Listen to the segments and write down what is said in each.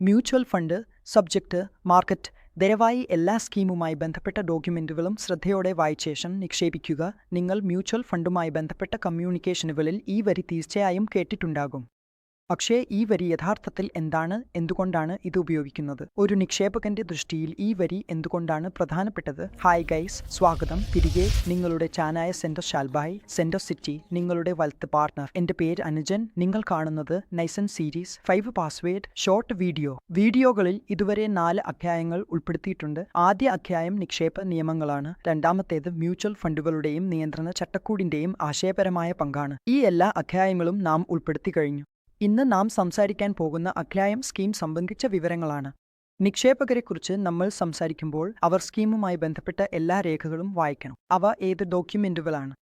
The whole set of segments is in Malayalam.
മ്യൂച്വൽ ഫണ്ട് സബ്ജക്റ്റ് മാർക്കറ്റ് ദയവായി എല്ലാ സ്കീമുമായി ബന്ധപ്പെട്ട ഡോക്യുമെന്റുകളും ശ്രദ്ധയോടെ വായിച്ച ശേഷം നിക്ഷേപിക്കുക. നിങ്ങൾ മ്യൂച്വൽ ഫണ്ടുമായി ബന്ധപ്പെട്ട കമ്മ്യൂണിക്കേഷനുകളിൽ ഈ വരി തീർച്ചയായും കേട്ടിട്ടുണ്ടാകും. പക്ഷേ ഈ വരി യഥാർത്ഥത്തിൽ എന്താണ് എന്തുകൊണ്ടാണ് ഇത് ഉപയോഗിക്കുന്നത്? ഒരു നിക്ഷേപകന്റെ ദൃഷ്ടിയിൽ ഈ വരി എന്തുകൊണ്ടാണ് പ്രധാനപ്പെട്ടത്? ഹായ് ഗൈസ് സ്വാഗതം. തിരികെ നിങ്ങളുടെ ചാനായ സെന്റർ ഷാൽബായ് സെന്റർ സിറ്റി നിങ്ങളുടെ വലത്ത് പാർട്ണർ എന്റെ പേര് അനുജൻ. നിങ്ങൾ കാണുന്നത് Naisan series five password short video വീഡിയോകളിൽ ഇതുവരെ നാല് അധ്യായങ്ങൾ ഉൾപ്പെടുത്തിയിട്ടുണ്ട്. ആദ്യ അധ്യായം നിക്ഷേപ നിയമങ്ങളാണ്. രണ്ടാമത്തേത് മ്യൂച്വൽ ഫണ്ടുകളുടെയും നിയന്ത്രണ ചട്ടക്കൂടിന്റെയും ആശയപരമായ പങ്കാണ്. ഈ എല്ലാ അധ്യായങ്ങളും നാം ഉൾപ്പെടുത്തി കഴിഞ്ഞു. ഇന്ന് നാം സംസാരിക്കാൻ പോകുന്ന അഖ്ലായം സ്കീം സംബന്ധിച്ച വിവരങ്ങളാണ്. നിക്ഷേപകരെക്കുറിച്ച് നമ്മൾ സംസാരിക്കുമ്പോൾ അവർ സ്കീമുമായി ബന്ധപ്പെട്ട എല്ലാ രേഖകളും വായിക്കണം. അവ ഏത് ഡോക്യുമെന്റുകളാണ്?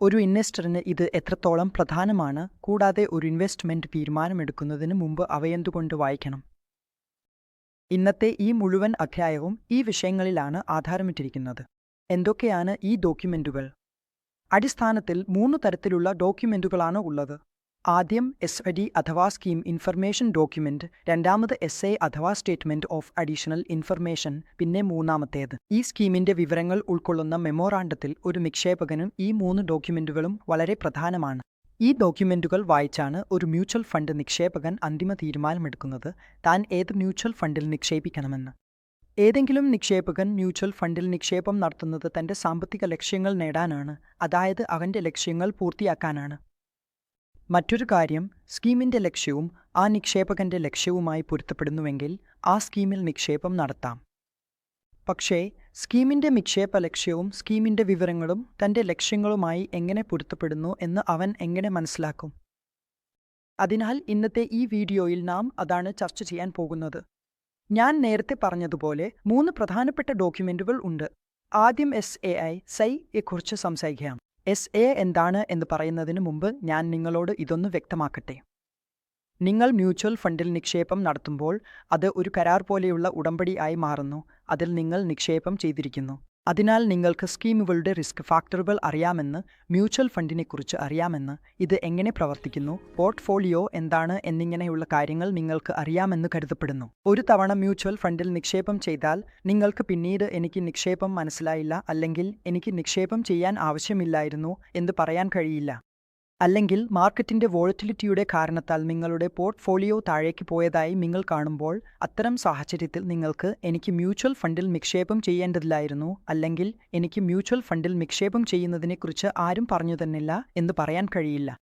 ഒരു ഇൻവെസ്റ്ററിന് ഇത് എത്രത്തോളം പ്രധാനമാണ്? കൂടാതെ ഒരു ഇൻവെസ്റ്റ്മെന്റ് തീരുമാനമെടുക്കുന്നതിന് മുമ്പ് അവയെന്തുകൊണ്ട് വായിക്കണം? ഇന്നത്തെ ഈ മുഴുവൻ അധ്യായവും ഈ വിഷയങ്ങളിലാണ് ആധാരമിട്ടിരിക്കുന്നത്. എന്തൊക്കെയാണ് ഈ ഡോക്യുമെന്റുകൾ? അടിസ്ഥാനത്തിൽ മൂന്ന് തരത്തിലുള്ള ഡോക്യുമെന്റുകളാണ് ഉള്ളത്. ആദ്യം എസ് ഐ ഡി അഥവാ സ്കീം ഇൻഫർമേഷൻ ഡോക്യുമെന്റ് രണ്ടാമത് എസ് എ അഥവാ സ്റ്റേറ്റ്മെന്റ് ഓഫ് അഡീഷണൽ ഇൻഫർമേഷൻ പിന്നെ മൂന്നാമത്തേത്. ഈ സ്കീമിന്റെ വിവരങ്ങൾ ഉൾക്കൊള്ളുന്ന മെമ്മോറാണ്ടത്തിൽ ഒരു നിക്ഷേപകനും ഈ മൂന്ന് ഡോക്യുമെന്റുകളും വളരെ പ്രധാനമാണ്. ഈ ഡോക്യുമെന്റുകൾ വായിച്ചാണ് ഒരു മ്യൂച്വൽ ഫണ്ട് നിക്ഷേപകൻ അന്തിമ തീരുമാനമെടുക്കുന്നത്. താൻ ഏത് മ്യൂച്വൽ ഫണ്ടിൽ നിക്ഷേപിക്കണമെന്ന്. ഏതെങ്കിലും നിക്ഷേപകൻ മ്യൂച്വൽ ഫണ്ടിൽ നിക്ഷേപം നടത്തുന്നത് തന്റെ സാമ്പത്തിക ലക്ഷ്യങ്ങൾ നേടാനാണ് അതായത് അവന്റെ ലക്ഷ്യങ്ങൾ പൂർത്തിയാക്കാനാണ്. മറ്റൊരു കാര്യം സ്കീമിന്റെ ലക്ഷ്യവും ആ നിക്ഷേപകന്റെ ലക്ഷ്യവുമായി പൊരുത്തപ്പെടുന്നുവെങ്കിൽ ആ സ്കീമിൽ നിക്ഷേപം നടത്താം. പക്ഷേ സ്കീമിന്റെ നിക്ഷേപ ലക്ഷ്യവും സ്കീമിന്റെ വിവരങ്ങളും തന്റെ ലക്ഷ്യങ്ങളുമായി എങ്ങനെ പൊരുത്തപ്പെടുന്നു എന്ന് അവൻ എങ്ങനെ മനസ്സിലാക്കും? അതിനാൽ ഇന്നത്തെ ഈ വീഡിയോയിൽ നാം അതാണ് ചർച്ച ചെയ്യാൻ പോകുന്നത്. ഞാൻ നേരത്തെ പറഞ്ഞതുപോലെ മൂന്ന് പ്രധാനപ്പെട്ട ഡോക്യുമെന്റുകൾ ഉണ്ട്. ആദ്യം എസ് എ ഐ സൈ യെക്കുറിച്ച് സംസാരിക്കാം. എസ് എ എന്താണ് എന്ന് പറയുന്നതിന് മുമ്പ് ഞാൻ നിങ്ങളോട് ഇതൊന്ന് വ്യക്തമാക്കട്ടെ. നിങ്ങൾ മ്യൂച്വൽ ഫണ്ടിൽ നിക്ഷേപം നടത്തുമ്പോൾ അത് ഒരു കരാർ പോലെയുള്ള ഉടമ്പടി ആയി മാറുന്നു. അതിൽ നിങ്ങൾ നിക്ഷേപം ചെയ്തിരിക്കുന്നു. അതിനാൽ നിങ്ങൾക്ക് സ്കീമുകളുടെ റിസ്ക് ഫാക്ടറുകൾ അറിയാമെന്ന് മ്യൂച്വൽ ഫണ്ടിനെക്കുറിച്ച് അറിയാമെന്ന് ഇത് എങ്ങനെ പ്രവർത്തിക്കുന്നു പോർട്ട്ഫോളിയോ എന്താണ് എന്നിങ്ങനെയുള്ള കാര്യങ്ങൾ നിങ്ങൾക്ക് അറിയാമെന്ന് കരുതപ്പെടുന്നു. ഒരു തവണ മ്യൂച്വൽ ഫണ്ടിൽ നിക്ഷേപം ചെയ്താൽ നിങ്ങൾക്ക് പിന്നീട് എനിക്ക് നിക്ഷേപം മനസ്സിലായില്ല അല്ലെങ്കിൽ എനിക്ക് നിക്ഷേപം ചെയ്യാൻ ആവശ്യമില്ലായിരുന്നു എന്ന് പറയാൻ കഴിയില്ല. അല്ലെങ്കിൽ മാർക്കറ്റിന്റെ വോളറ്റിലിറ്റിയുടെ കാരണത്താൽ നിങ്ങളുടെ പോർട്ട്ഫോളിയോ താഴേക്ക് പോയതായി നിങ്ങൾ കാണുമ്പോൾ അത്തരം സാഹചര്യത്തിൽ നിങ്ങൾക്ക് എനിക്ക് മ്യൂച്വൽ ഫണ്ടിൽ നിക്ഷേപം ചെയ്യേണ്ടതില്ലായിരുന്നു അല്ലെങ്കിൽ എനിക്ക് മ്യൂച്വൽ ഫണ്ടിൽ നിക്ഷേപം ചെയ്യുന്നതിനെക്കുറിച്ച് ആരും പറഞ്ഞു തന്നില്ല എന്ന് പറയാൻ കഴിയില്ല.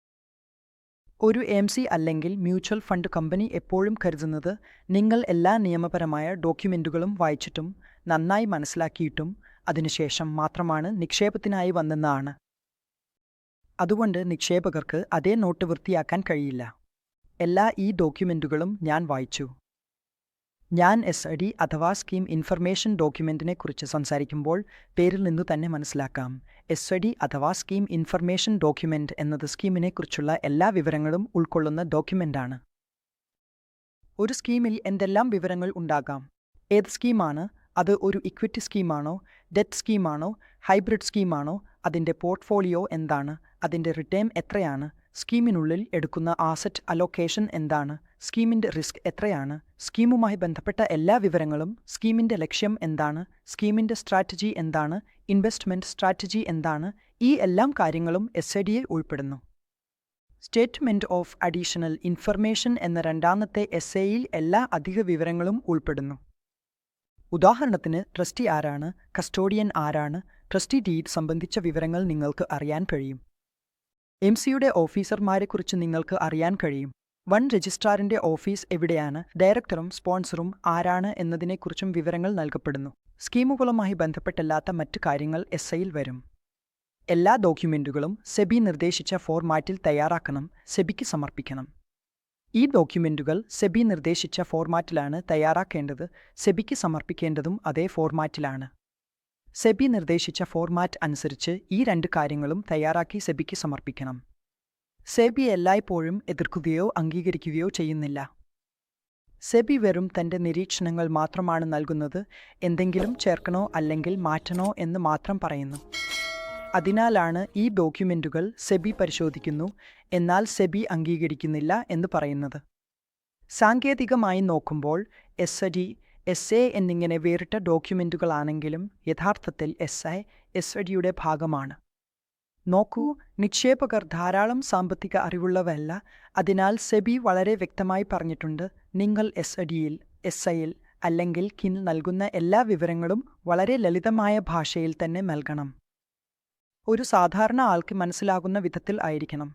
ഒരു എം സി അല്ലെങ്കിൽ മ്യൂച്വൽ ഫണ്ട് കമ്പനി എപ്പോഴും കരുതുന്നത് നിങ്ങൾ എല്ലാ നിയമപരമായ ഡോക്യുമെന്റുകളും വായിച്ചിട്ടും നന്നായി മനസ്സിലാക്കിയിട്ടും അതിനുശേഷം മാത്രമാണ് നിക്ഷേപത്തിനായി വന്നെന്നാണ് അതുകൊണ്ട് നിക്ഷേപകർക്ക് അതേ നോട്ട് വൃത്തിയാക്കാൻ കഴിയില്ല. എല്ലാ ഈ ഡോക്യുമെന്റുകളും ഞാൻ വായിച്ചു. ഞാൻ എസ് അടി അഥവാ സ്കീം ഇൻഫർമേഷൻ ഡോക്യുമെന്റിനെ കുറിച്ച് സംസാരിക്കുമ്പോൾ പേരിൽ നിന്നു തന്നെ മനസ്സിലാക്കാം. എസ് അടി അഥവാ സ്കീം ഇൻഫർമേഷൻ ഡോക്യുമെന്റ് എന്നത് സ്കീമിനെക്കുറിച്ചുള്ള എല്ലാ വിവരങ്ങളും ഉൾക്കൊള്ളുന്ന ഡോക്യുമെന്റാണ്. ഒരു സ്കീമിൽ എന്തെല്ലാം വിവരങ്ങൾ ഉണ്ടാകാം? ഏത് സ്കീമാണ്? അത് ഒരു ഇക്വിറ്റി സ്കീമാണോ ഡെറ്റ് സ്കീമാണോ ഹൈബ്രിഡ് സ്കീമാണോ അതിന്റെ പോർട്ട്ഫോളിയോ എന്താണ് അതിന്റെ റിട്ടേൺ എത്രയാണ് സ്കീമിനുള്ളിൽ എടുക്കുന്ന ആസറ്റ് അലോക്കേഷൻ എന്താണ് സ്കീമിന്റെ റിസ്ക് എത്രയാണ് സ്കീമുമായി ബന്ധപ്പെട്ട എല്ലാ വിവരങ്ങളും സ്കീമിന്റെ ലക്ഷ്യം എന്താണ് സ്കീമിന്റെ സ്ട്രാറ്റജി എന്താണ് ഇൻവെസ്റ്റ്മെന്റ് സ്ട്രാറ്റജി എന്താണ് ഈ എല്ലാം കാര്യങ്ങളും എസ് ഉൾപ്പെടുന്നു. സ്റ്റേറ്റ്മെന്റ് ഓഫ് അഡീഷണൽ ഇൻഫർമേഷൻ എന്ന രണ്ടാമത്തെ എസ് എയിൽ എല്ലാ അധിക വിവരങ്ങളും ഉൾപ്പെടുന്നു. ഉദാഹരണത്തിന് ട്രസ്റ്റി ആരാണ് കസ്റ്റോഡിയൻ ആരാണ് ട്രസ്റ്റി ഡീഡ് സംബന്ധിച്ച വിവരങ്ങൾ നിങ്ങൾക്ക് അറിയാൻ കഴിയും. എം സിയുടെ ഓഫീസർമാരെക്കുറിച്ച് നിങ്ങൾക്ക് അറിയാൻ കഴിയും. വൺ രജിസ്ട്രാറിന്റെ ഓഫീസ് എവിടെയാണ് ഡയറക്ടറും സ്പോൺസറും ആരാണ് എന്നതിനെക്കുറിച്ചും വിവരങ്ങൾ നൽകപ്പെടുന്നു. സ്കീമുകളുമായി ബന്ധപ്പെട്ടല്ലാത്ത മറ്റ് കാര്യങ്ങൾ എസ് ഐയിൽ വരും. എല്ലാ ഡോക്യുമെന്റുകളും സെബി നിർദ്ദേശിച്ച ഫോർമാറ്റിൽ തയ്യാറാക്കണം സെബിക്ക് സമർപ്പിക്കണം. ഈ ഡോക്യുമെന്റുകൾ സെബി നിർദ്ദേശിച്ച ഫോർമാറ്റിലാണ് തയ്യാറാക്കേണ്ടത്. സെബിക്ക് സമർപ്പിക്കേണ്ടതും അതേ ഫോർമാറ്റിലാണ്. സെബി നിർദ്ദേശിച്ച ഫോർമാറ്റ് അനുസരിച്ച് ഈ രണ്ട് കാര്യങ്ങളും തയ്യാറാക്കി സെബിക്ക് സമർപ്പിക്കണം. സെബി എല്ലായ്പ്പോഴും എതിർക്കുകയോ അംഗീകരിക്കുകയോ ചെയ്യുന്നില്ല. സെബി വെറും തന്റെ നിരീക്ഷണങ്ങൾ മാത്രമാണ് നൽകുന്നത്. എന്തെങ്കിലും ചേർക്കണോ അല്ലെങ്കിൽ മാറ്റണോ എന്ന് മാത്രം പറയുന്നു. അതിനാലാണ് ഈ ഡോക്യുമെന്റുകൾ സെബി പരിശോധിക്കുന്നു എന്നാൽ സെബി അംഗീകരിക്കുന്നില്ല എന്ന് പറയുന്നത്. സാങ്കേതികമായി നോക്കുമ്പോൾ എസ് ഡി എസ് എ എന്നിങ്ങനെ വേറിട്ട ഡോക്യുമെന്റുകളാണെങ്കിലും യഥാർത്ഥത്തിൽ എസ് ഐ എസ് ഡിയുടെ ഭാഗമാണ്. നോക്കൂ നിക്ഷേപകർ ധാരാളം സാമ്പത്തിക അറിവുള്ളവരല്ല അതിനാൽ സെബി വളരെ വ്യക്തമായി പറഞ്ഞിട്ടുണ്ട് നിങ്ങൾ എസ് ഡിയിൽ എസ് ഐയിൽ അല്ലെങ്കിൽ കിൻ നൽകുന്ന എല്ലാ വിവരങ്ങളും വളരെ ലളിതമായ ഭാഷയിൽ തന്നെ നൽകണം. ഒരു സാധാരണ ആൾക്ക് മനസ്സിലാകുന്ന വിധത്തിൽ ആയിരിക്കണം.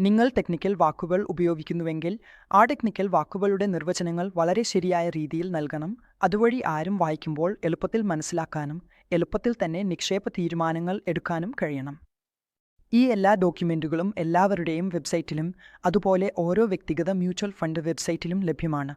നിങ്ങൾ ടെക്നിക്കൽ വാക്കുകൾ ഉപയോഗിക്കുന്നുവെങ്കിൽ ആ ടെക്നിക്കൽ വാക്കുകളുടെ നിർവചനങ്ങൾ വളരെ ശരിയായ രീതിയിൽ നൽകണം. അതുവഴി ആരും വായിക്കുമ്പോൾ എളുപ്പത്തിൽ മനസ്സിലാക്കാനും എളുപ്പത്തിൽ തന്നെ നിക്ഷേപ തീരുമാനങ്ങൾ എടുക്കാനും കഴിയണം. ഈ എല്ലാ ഡോക്യുമെന്റുകളും എല്ലാവരുടെയും വെബ്സൈറ്റിലും അതുപോലെ ഓരോ വ്യക്തിഗത മ്യൂച്വൽ ഫണ്ട് വെബ്സൈറ്റിലും ലഭ്യമാണ്.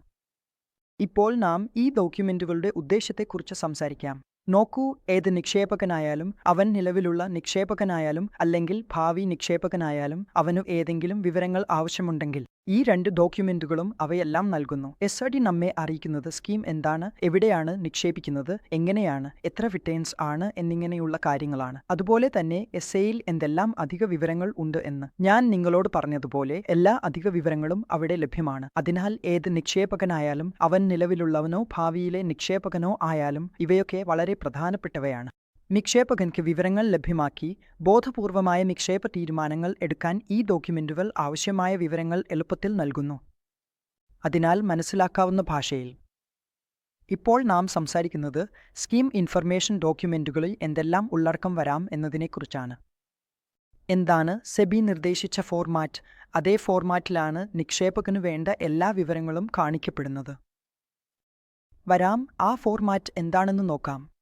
ഇപ്പോൾ നാം ഈ ഡോക്യുമെന്റുകളുടെ ഉദ്ദേശത്തെക്കുറിച്ച് സംസാരിക്കാം. നോക്കൂ ഏത് നിക്ഷേപകനായാലും അവൻ നിലവിലുള്ള നിക്ഷേപകനായാലും അല്ലെങ്കിൽ ഭാവി നിക്ഷേപകനായാലും അവനു ഏതെങ്കിലും വിവരങ്ങൾ ആവശ്യമുണ്ടെങ്കിൽ. ഈ രണ്ട് ഡോക്യുമെന്റുകളും അവയെല്ലാം നൽകുന്നു. എസ് ഡി നമ്മെ അറിയിക്കുന്നത് സ്കീം എന്താണ് എവിടെയാണ് നിക്ഷേപിക്കുന്നത് എങ്ങനെയാണ് എത്ര റിട്ടേൺസ് ആണ് എന്നിങ്ങനെയുള്ള കാര്യങ്ങളാണ്. അതുപോലെ തന്നെ എസ് എയിൽ എന്തെല്ലാം അധിക വിവരങ്ങൾ ഉണ്ട് എന്ന്. ഞാൻ നിങ്ങളോട് പറഞ്ഞതുപോലെ എല്ലാ അധിക വിവരങ്ങളും അവിടെ ലഭ്യമാണ്. അതിനാൽ ഏത് നിക്ഷേപകനായാലും അവൻ നിലവിലുള്ളവനോ ഭാവിയിലെ നിക്ഷേപകനോ ആയാലും ഇവയൊക്കെ വളരെ പ്രധാനപ്പെട്ടവയാണ്. നിക്ഷേപകൻക്ക് വിവരങ്ങൾ ലഭ്യമാക്കി ബോധപൂർവമായ നിക്ഷേപ തീരുമാനങ്ങൾ എടുക്കാൻ ഈ ഡോക്യുമെന്റുകൾ ആവശ്യമായ വിവരങ്ങൾ എളുപ്പത്തിൽ നൽകുന്നു. അതിനാൽ മനസ്സിലാക്കാവുന്ന ഭാഷയിൽ. ഇപ്പോൾ നാം സംസാരിക്കുന്നത് സ്കീം ഇൻഫർമേഷൻ ഡോക്യുമെന്റുകളിൽ എന്തെല്ലാം ഉള്ളടക്കം വരാം എന്നതിനെക്കുറിച്ചാണ്. എന്താണ് സെബി നിർദ്ദേശിച്ച ഫോർമാറ്റ്? അതേ ഫോർമാറ്റിലാണ് നിക്ഷേപകന് വേണ്ട എല്ലാ വിവരങ്ങളും കാണിക്കപ്പെടുന്നത്. വരാം ആ ഫോർമാറ്റ് എന്താണെന്ന് നോക്കാം.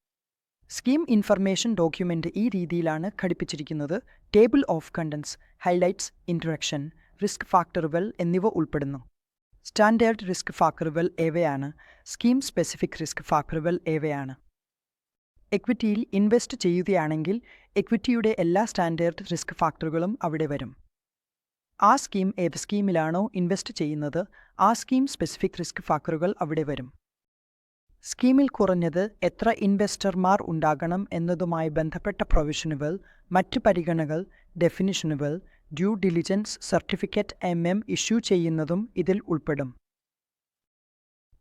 സ്കീം ഇൻഫർമേഷൻ ഡോക്യുമെന്റ് ഈ രീതിയിലാണ് ഘടിപ്പിച്ചിരിക്കുന്നത്. Table of contents highlights introduction risk ഫാക്ടറുകൾ എന്നിവ ഉൾപ്പെടുന്നു. സ്റ്റാൻഡേർഡ് റിസ്ക് ഫാക്ടറുകൾ ഏവയാണ്? സ്കീം സ്പെസിഫിക് റിസ്ക് ഫാക്ടറുകൾ ഏവയാണ്? എക്വിറ്റിയിൽ ഇൻവെസ്റ്റ് ചെയ്യുകയാണെങ്കിൽ എക്വിറ്റിയുടെ എല്ലാ സ്റ്റാൻഡേർഡ് റിസ്ക് ഫാക്ടറുകളും അവിടെ വരും. ആ സ്കീം ഏത് സ്കീമിലാണോ ഇൻവെസ്റ്റ് ചെയ്യുന്നത് ആ സ്കീം സ്പെസിഫിക് റിസ്ക് ഫാക്ടറുകൾ അവിടെ വരും. സ്കീമിൽ കുറഞ്ഞത് എത്ര ഇൻവെസ്റ്റർമാർ ഉണ്ടാകണം എന്നതുമായി ബന്ധപ്പെട്ട പ്രൊവിഷനുകൾ മറ്റ് പരിഗണകൾ ഡെഫിനിഷനുകൾ due diligence certificate M M issue ചെയ്യുന്നതും ഇതിൽ ഉൾപ്പെടും.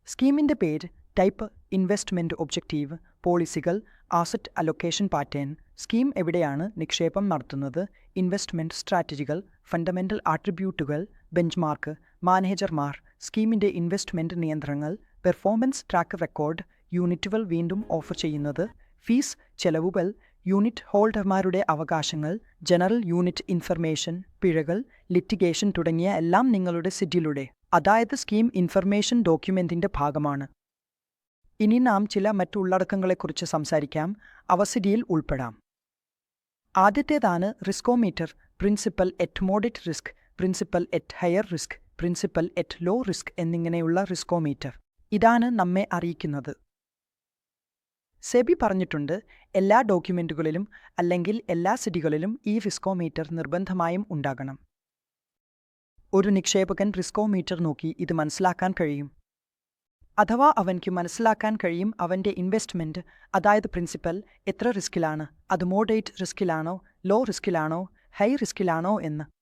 സ്കീമിന്റെ പേര് ടൈപ്പ് ഇൻവെസ്റ്റ്മെന്റ് ഒബ്ജക്റ്റീവ് പോളിസികൾ ആസറ്റ് അലൊക്കേഷൻ പാറ്റേൺ സ്കീം എവിടെയാണ് നിക്ഷേപം നടത്തുന്നത് ഇൻവെസ്റ്റ്മെന്റ് സ്ട്രാറ്റജികൾ ഫണ്ടമെന്റൽ ആട്രിബ്യൂട്ടുകൾ ബെഞ്ച്മാർക്ക് മാനേജർമാർ സ്കീമിന്റെ ഇൻവെസ്റ്റ്മെന്റ് നിയന്ത്രണങ്ങൾ പെർഫോമൻസ് ട്രാക്ക് റെക്കോർഡ് യൂണിറ്റുകൾ വീണ്ടും ഓഫർ ചെയ്യുന്നത് ഫീസ് ചെലവുകൾ യൂണിറ്റ് ഹോൾഡർമാരുടെ അവകാശങ്ങൾ ജനറൽ യൂണിറ്റ് ഇൻഫർമേഷൻ പിഴകൾ ലിറ്റിഗേഷൻ തുടങ്ങിയ എല്ലാം നിങ്ങളുടെ സിറ്റിലൂടെ അതായത് സ്കീം ഇൻഫർമേഷൻ ഡോക്യുമെന്റിന്റെ ഭാഗമാണ്. ഇനി നാം ചില മറ്റു ഉള്ളടക്കങ്ങളെക്കുറിച്ച് സംസാരിക്കാം. അവ സിറ്റിയിൽ ഉൾപ്പെടാം. ആദ്യത്തേതാണ് riskometer principal at moderate risk principal at higher risk principal at low risk എന്നിങ്ങനെയുള്ള റിസ്കോമീറ്റർ ഇതാണ് നമ്മെ അറിയിക്കുന്നത്. സെബി പറഞ്ഞിട്ടുണ്ട് എല്ലാ ഡോക്യുമെന്റുകളിലും അല്ലെങ്കിൽ എല്ലാ സിറ്റികളിലും ഈ ഫിസ്കോമീറ്റർ നിർബന്ധമായും ഉണ്ടാകണം. ഒരു നിക്ഷേപകൻ റിസ്കോമീറ്റർ നോക്കി ഇത് മനസ്സിലാക്കാൻ കഴിയും. അഥവാ അവൻക്ക് മനസ്സിലാക്കാൻ കഴിയും അവന്റെ ഇൻവെസ്റ്റ്മെന്റ് അതായത് പ്രിൻസിപ്പൽ എത്ര റിസ്കിലാണ് അത് മോഡേറ്റ് റിസ്കിലാണോ ലോ റിസ്കിലാണോ ഹൈ റിസ്കിലാണോ എന്ന്.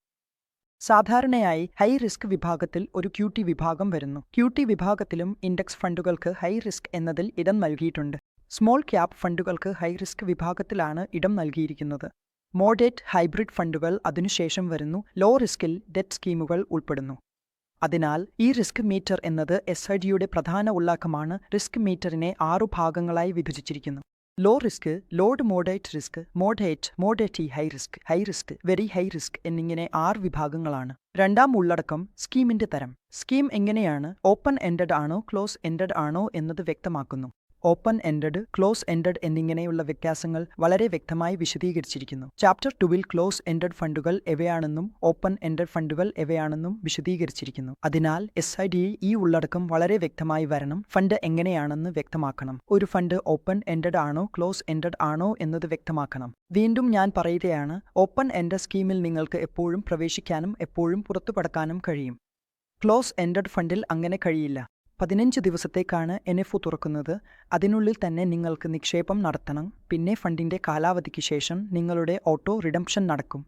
സാധാരണയായി ഹൈ റിസ്ക് വിഭാഗത്തിൽ ഒരു ക്യൂട്ടി വിഭാഗം വരുന്നു. ക്യൂട്ടി വിഭാഗത്തിലും ഇൻഡെക്സ് ഫണ്ടുകൾക്ക് ഹൈ റിസ്ക് എന്നതിൽ ഇടം നൽകിയിട്ടുണ്ട്. സ്മോൾ ക്യാപ് ഫണ്ടുകൾക്ക് ഹൈ റിസ്ക് വിഭാഗത്തിലാണ് ഇടം നൽകിയിരിക്കുന്നത്. മോഡേറ്റ് ഹൈബ്രിഡ് ഫണ്ടുകൾ അതിനുശേഷം വരുന്നു. ലോ റിസ്കിൽ ഡെറ്റ് സ്കീമുകൾ ഉൾപ്പെടുന്നു. അതിനാൽ ഈ റിസ്ക് മീറ്റർ എന്നത് എസ് ഐ ഡിയുടെ പ്രധാന ഉള്ളാക്കമാണ് റിസ്ക് മീറ്ററിനെ ആറു ഭാഗങ്ങളായി വിഭജിച്ചിരിക്കുന്നു. Low risk low to moderate risk moderate മോഡേറ്റി high risk high risk very high risk എന്നിങ്ങനെ ആറ് വിഭാഗങ്ങളാണ്. രണ്ടാം ഉള്ളടക്കം സ്കീമിന്റെ തരം. സ്കീം എങ്ങനെയാണ്? ഓപ്പൺ എൻഡഡ് ആണോ? ക്ലോസ് എൻഡഡ് ആണോ? എന്നത് വ്യക്തമാക്കുന്നു. ഓപ്പൺ എൻഡഡ് ക്ലോസ് എൻഡഡ് എന്നിങ്ങനെയുള്ള വ്യത്യാസങ്ങൾ വളരെ വ്യക്തമായി വിശദീകരിച്ചിരിക്കുന്നു. ചാപ്റ്റർ ടുവിൽ ക്ലോസ് എൻഡഡ് ഫണ്ടുകൾ എവയാണെന്നും ഓപ്പൺ എൻഡഡ് ഫണ്ടുകൾ എവയാണെന്നും വിശദീകരിച്ചിരിക്കുന്നു. അതിനാൽ എസ് ഐ ഡി ഈ ഉള്ളടക്കം വളരെ വ്യക്തമായി വരണം ഫണ്ട് എങ്ങനെയാണെന്ന് വ്യക്തമാക്കണം. ഒരു ഫണ്ട് ഓപ്പൺ എൻഡഡ് ആണോ ക്ലോസ് എൻഡഡ് ആണോ എന്നത് വ്യക്തമാക്കണം. വീണ്ടും ഞാൻ പറയുകയാണ് ഓപ്പൺ എൻഡഡ് സ്കീമിൽ നിങ്ങൾക്ക് എപ്പോഴും പ്രവേശിക്കാനും എപ്പോഴും പുറത്തുപടക്കാനും കഴിയും. ക്ലോസ് എൻഡഡ് ഫണ്ടിൽ അങ്ങനെ കഴിയില്ല. പതിനഞ്ച് ദിവസത്തേക്കാണ് എൻ എഫ് ഒ തുറക്കുന്നത്. അതിനുള്ളിൽ തന്നെ നിങ്ങൾക്ക് നിക്ഷേപം നടത്തണം. പിന്നെ ഫണ്ടിന്റെ കാലാവധിക്ക് ശേഷം നിങ്ങളുടെ ഓട്ടോ റിഡംഷൻ നടക്കും.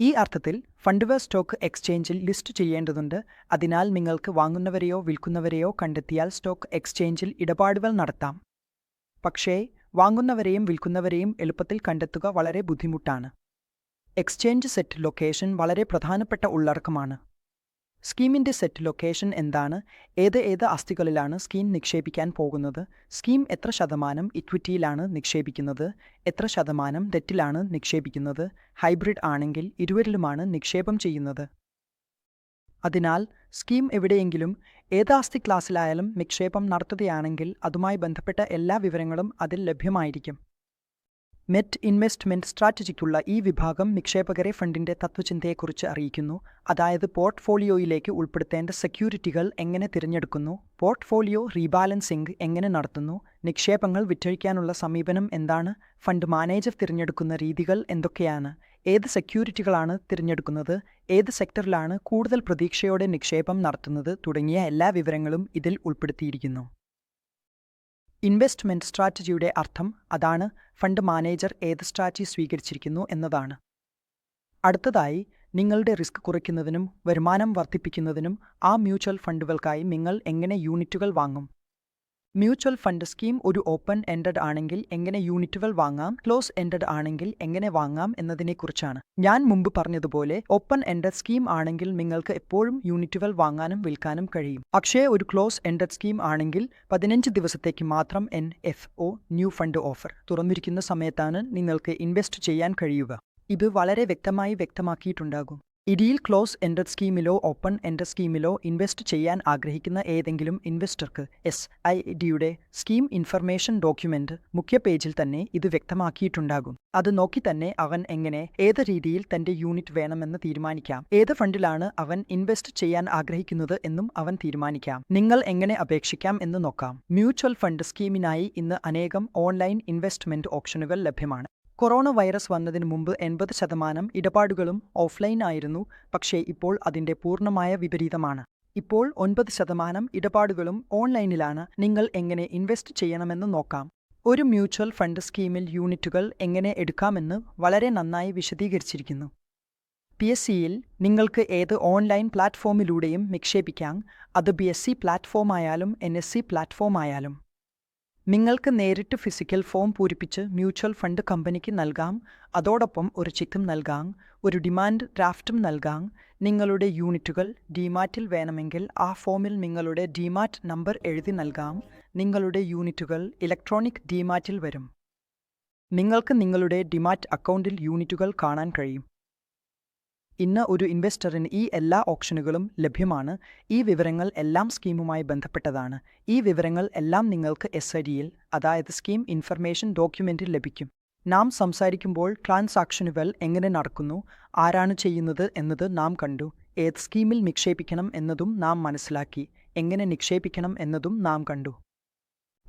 ഈ അർത്ഥത്തിൽ ഫണ്ടുവെയർ സ്റ്റോക്ക് എക്സ്ചേഞ്ചിൽ ലിസ്റ്റ് ചെയ്യേണ്ടതുണ്ട്. അതിനാൽ നിങ്ങൾക്ക് വാങ്ങുന്നവരെയോ വിൽക്കുന്നവരെയോ കണ്ടെത്തിയാൽ സ്റ്റോക്ക് എക്സ്ചേഞ്ചിൽ ഇടപാടുകൾ നടത്താം. പക്ഷേ വാങ്ങുന്നവരെയും വിൽക്കുന്നവരെയും എളുപ്പത്തിൽ കണ്ടെത്തുക വളരെ ബുദ്ധിമുട്ടാണ്. എക്സ്ചേഞ്ച് സെറ്റ് ലൊക്കേഷൻ വളരെ പ്രധാനപ്പെട്ട ഉള്ളടക്കമാണ്. സ്കീമിന്റെ സെറ്റ് ലൊക്കേഷൻ എന്താണ്? ഏത് ഏത് ആസ്തികളിലാണ് സ്കീം നിക്ഷേപിക്കാൻ പോകുന്നത്? സ്കീം എത്ര ശതമാനം ഇക്വിറ്റിയിലാണ് നിക്ഷേപിക്കുന്നത്? എത്ര ശതമാനം ഡെറ്റിലാണ് നിക്ഷേപിക്കുന്നത്? ഹൈബ്രിഡ് ആണെങ്കിൽ ഇരുവരിലുമാണ് നിക്ഷേപം ചെയ്യുന്നത്. അതിനാൽ സ്കീം എവിടെയെങ്കിലും ഏത് ആസ്തി ക്ലാസ്സിലായാലും നിക്ഷേപം നടത്തുകയാണെങ്കിൽ അതുമായി ബന്ധപ്പെട്ട എല്ലാ വിവരങ്ങളും അതിൽ ലഭ്യമായിരിക്കും. മെറ്റ് ഇൻവെസ്റ്റ്മെന്റ് സ്ട്രാറ്റജിക്കുള്ള ഈ വിഭാഗം നിക്ഷേപകരെ ഫണ്ടിന്റെ തത്വചിന്തയെക്കുറിച്ച് അറിയിക്കുന്നു. അതായത് പോർട്ട്ഫോളിയോയിലേക്ക് ഉൾപ്പെടുത്തേണ്ട സെക്യൂരിറ്റികൾ എങ്ങനെ തിരഞ്ഞെടുക്കുന്നു പോർട്ട്ഫോളിയോ റീബാലൻസിംഗ് എങ്ങനെ നടത്തുന്നു നിക്ഷേപങ്ങൾ വിറ്റഴിക്കാനുള്ള സമീപനം എന്താണ് ഫണ്ട് മാനേജർ തിരഞ്ഞെടുക്കുന്ന രീതികൾ എന്തൊക്കെയാണ് ഏത് സെക്യൂരിറ്റികളാണ് തിരഞ്ഞെടുക്കുന്നത് ഏത് സെക്ടറിലാണ് കൂടുതൽ പ്രതീക്ഷയോടെ നിക്ഷേപം നടത്തുന്നത് തുടങ്ങിയ എല്ലാ വിവരങ്ങളും ഇതിൽ ഉൾപ്പെടുത്തിയിരിക്കുന്നു. ഇൻവെസ്റ്റ്മെന്റ് സ്ട്രാറ്റജിയുടെ അർത്ഥം അതാണ് ഫണ്ട് മാനേജർ ഏത് സ്ട്രാറ്റജി സ്വീകരിച്ചിരിക്കുന്നു എന്നതാണ്. അടുത്തതായി നിങ്ങളുടെ റിസ്ക് കുറയ്ക്കുന്നതിനും വരുമാനം വർദ്ധിപ്പിക്കുന്നതിനും ആ മ്യൂച്വൽ ഫണ്ടുകൾക്കായി നിങ്ങൾ എങ്ങനെ യൂണിറ്റുകൾ വാങ്ങും? മ്യൂച്വൽ ഫണ്ട് സ്കീം ഒരു ഓപ്പൺ എൻഡഡ് ആണെങ്കിൽ എങ്ങനെ യൂണിറ്റുകൾ വാങ്ങാം ക്ലോസ് എൻഡഡ് ആണെങ്കിൽ എങ്ങനെ വാങ്ങാം എന്നതിനെക്കുറിച്ചാണ്. ഞാൻ മുമ്പ് പറഞ്ഞതുപോലെ ഓപ്പൺ എൻഡഡ് സ്കീം ആണെങ്കിൽ നിങ്ങൾക്ക് എപ്പോഴും യൂണിറ്റുകൾ വാങ്ങാനും വിൽക്കാനും കഴിയും. പക്ഷേ ഒരു ക്ലോസ് എൻഡഡ് സ്കീം ആണെങ്കിൽ പതിനഞ്ച് ദിവസത്തേക്ക് മാത്രം N F O new fund offer തുറന്നിരിക്കുന്ന സമയത്താണ് നിങ്ങൾക്ക് ഇൻവെസ്റ്റ് ചെയ്യാൻ കഴിയുക. ഇത് വളരെ വ്യക്തമായി വ്യക്തമാക്കിയിട്ടുണ്ടാകും. ഇടിയിൽ ക്ലോസ് എൻഡഡ് സ്കീമിലോ ഓപ്പൺ എൻഡഡ് സ്കീമിലോ ഇൻവെസ്റ്റ് ചെയ്യാൻ ആഗ്രഹിക്കുന്ന ഏതെങ്കിലും ഇൻവെസ്റ്റർക്ക് എസ് ഐ ഡിയുടെ സ്കീം ഇൻഫർമേഷൻ ഡോക്യുമെന്റ് മുഖ്യ പേജിൽ തന്നെ ഇത് വ്യക്തമാക്കിയിട്ടുണ്ടാകും. അത് നോക്കി തന്നെ അവൻ എങ്ങനെ ഏത് രീതിയിൽ തന്റെ യൂണിറ്റ് വേണമെന്ന് തീരുമാനിക്കാം ഏത് ഫണ്ടിലാണ് അവൻ ഇൻവെസ്റ്റ് ചെയ്യാൻ ആഗ്രഹിക്കുന്നത് എന്നും അവൻ തീരുമാനിക്കാം. നിങ്ങൾ എങ്ങനെ അപേക്ഷിക്കാം എന്ന് നോക്കാം. മ്യൂച്വൽ ഫണ്ട് സ്കീമിനായി ഇന്ന് അനേകം ഓൺലൈൻ ഇൻവെസ്റ്റ്മെന്റ് ഓപ്ഷനുകൾ ലഭ്യമാണ്. കൊറോണ വൈറസ് വന്നതിന് മുമ്പ് എൺപത് ശതമാനം ഇടപാടുകളും ഓഫ്ലൈൻ ആയിരുന്നു. പക്ഷേ ഇപ്പോൾ അതിന്റെ പൂർണമായ വിപരീതമാണ്. ഇപ്പോൾ ഒൻപത് ശതമാനം ഇടപാടുകളും ഓൺലൈനിലാണ്. നിങ്ങൾ എങ്ങനെ ഇൻവെസ്റ്റ് ചെയ്യണമെന്ന് നോക്കാം. ഒരു മ്യൂച്വൽ ഫണ്ട് സ്കീമിൽ യൂണിറ്റുകൾ എങ്ങനെ എടുക്കാമെന്ന് വളരെ നന്നായി വിശദീകരിച്ചിരിക്കുന്നു. പി എസ് സിയിൽ നിങ്ങൾക്ക് ഏത് ഓൺലൈൻ പ്ലാറ്റ്ഫോമിലൂടെയും നിക്ഷേപിക്കാം. അത് ബി എസ് സി പ്ലാറ്റ്ഫോമായാലും എൻ എസ് സി പ്ലാറ്റ്ഫോം ആയാലും നിങ്ങൾക്ക് നേരിട്ട് ഫിസിക്കൽ ഫോം പൂരിപ്പിച്ച് മ്യൂച്വൽ ഫണ്ട് കമ്പനിക്ക് നൽകാം. അതോടൊപ്പം ഒരു ചെക്കും നൽകാം. ഒരു ഡിമാൻഡ് ഡ്രാഫ്റ്റും നൽകാം. നിങ്ങളുടെ യൂണിറ്റുകൾ ഡിമാറ്റിൽ വേണമെങ്കിൽ ആ ഫോമിൽ നിങ്ങളുടെ ഡിമാറ്റ് നമ്പർ എഴുതി നൽകാം. നിങ്ങളുടെ യൂണിറ്റുകൾ ഇലക്ട്രോണിക് ഡിമാറ്റിൽ വരും. നിങ്ങൾക്ക് നിങ്ങളുടെ ഡിമാറ്റ് അക്കൗണ്ടിൽ യൂണിറ്റുകൾ കാണാൻ കഴിയും. ഇന്ന് ഒരു ഇൻവെസ്റ്ററിന് ഈ എല്ലാ ഓപ്ഷനുകളും ലഭ്യമാണ്. ഈ വിവരങ്ങൾ എല്ലാം സ്കീമുമായി ബന്ധപ്പെട്ടതാണ്. ഈ വിവരങ്ങൾ എല്ലാം നിങ്ങൾക്ക് എസ് ഐ ഡിയിൽ അതായത് സ്കീം ഇൻഫർമേഷൻ ഡോക്യുമെന്റിൽ ലഭിക്കും. നാം സംസാരിക്കുമ്പോൾ ട്രാൻസാക്ഷനുകൾ എങ്ങനെ നടക്കുന്നു ആരാണ് ചെയ്യുന്നത് എന്നത് നാം കണ്ടു. ഏത് സ്കീമിൽ നിക്ഷേപിക്കണം എന്നതും നാം മനസ്സിലാക്കി. എങ്ങനെ നിക്ഷേപിക്കണം എന്നതും നാം കണ്ടു.